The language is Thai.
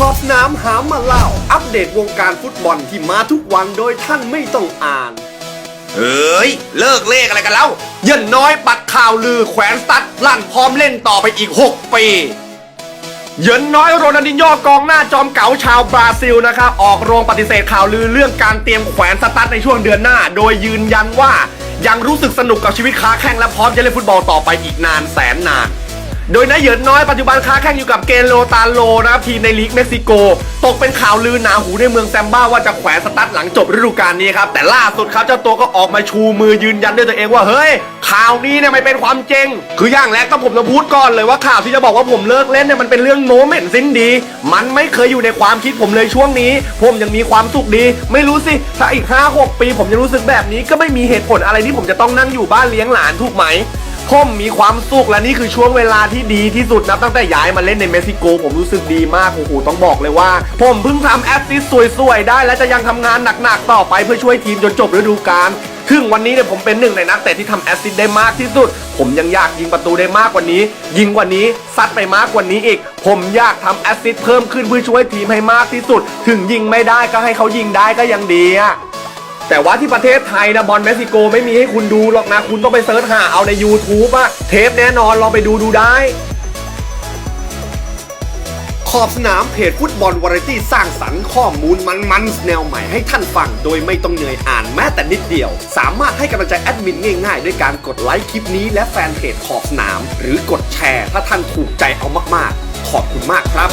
ขอบสนามหามาเล่า อัปเดตวงการฟุตบอลที่มาทุกวันโดยท่านไม่ต้องอ่านเฮ้ย เลิกเลขอะไรกันแล้วเยันน้อยปัดข่าวลือแขวนสตัดลั่นพร้อมเล่นต่อไปอีก 6 ปี เยินน้อยโรนัลดินโญ่กองหน้าจอมเก๋าชาวบราซิลนะครับ ออกโรงปฏิเสธข่าวลือเรื่องการเตรียมแขวนสตัดในช่วงเดือนหน้า โดยยืนยันว่ายังรู้สึกสนุกกับชีวิตค้าแข่งและพร้อมจะเล่นฟุตบอลต่อไปอีกนานแสนนาน โดยนายเหยินน้อยปัจจุบันค้าแข่งอยู่กับเกนโลตาโลนะครับทีมในลีกเม็กซิโก ตกเป็นข่าวลือหนาหูในเมืองแซมบ้าว่าจะแขวนสตั๊ดหลังจบฤดูกาลนี้ครับ แต่ล่าสุดครับเจ้าตัวก็ออกมาชูมือยืนยันด้วยตัวเองว่าเฮ้ย ข่าวนี้เนี่ยไม่เป็นความจริง คืออย่างแรกต้องผมจะพูดก่อนเลยว่าข่าวที่จะบอกว่าผมเลิกเล่นเนี่ยมันเป็นเรื่องโน้มเห็นสิ้นดี มันไม่เคยอยู่ในความคิดผมเลยช่วงนี้ ผมยังมีความสุขดี ไม่รู้สิถ้าอีก5 6ปี ผมจะรู้สึกแบบนี้ก็ไม่มีเหตุผลอะไรที่ผมจะต้องนั่งอยู่บ้านเลี้ยงหลานถูกไหม ผมมีความสุขและนี่คือช่วงเวลาที่ดีที่สุดนับตั้งแต่ย้ายมาเล่นในเม็กซิโก ผมรู้สึกดีมากโอ้โหต้องบอกเลยว่า ผมเพิ่งทำแอสซิสสวยๆ ได้ และจะยังทำงานหนักๆ ต่อไปเพื่อช่วยทีมจนจบฤดูกาลถึงวันนี้เนี่ยผมเป็นหนึ่งในนักเตะที่ทำแอสซิสได้มากที่สุด ผมยังอยากยิงประตูได้มากกว่านี้ ยิงกว่านี้ซัดไปมากกว่านี้อีก ผมอยากทำแอสซิสเพิ่มขึ้นเพื่อช่วยทีมให้มากที่สุด ถึงยิงไม่ได้ก็ให้เขายิงได้ก็ยังดีอะ แต่ว่าที่ประเทศไทยนะบอลเม็กซิโกไม่มีให้คุณดูหรอกนะ คุณต้องไปเซิร์ชหาเอาใน YouTube อะเทปแน่นอนลองไปดูดูได้ ขอบสนามเพจฟุตบอลวาไรตี้สร้างสรรค์ข้อมูลมันๆแนวใหม่ให้ท่านฟัง โดยไม่ต้องเหนื่อยอ่านแม้แต่นิดเดียว สามารถให้กำลังใจแอดมินง่ายๆ ด้วยการกดไลค์คลิปนี้และแฟนเพจขอบสนาม หรือกดแชร์ ถ้าท่านถูกใจเอามากๆ ขอบคุณมากครับ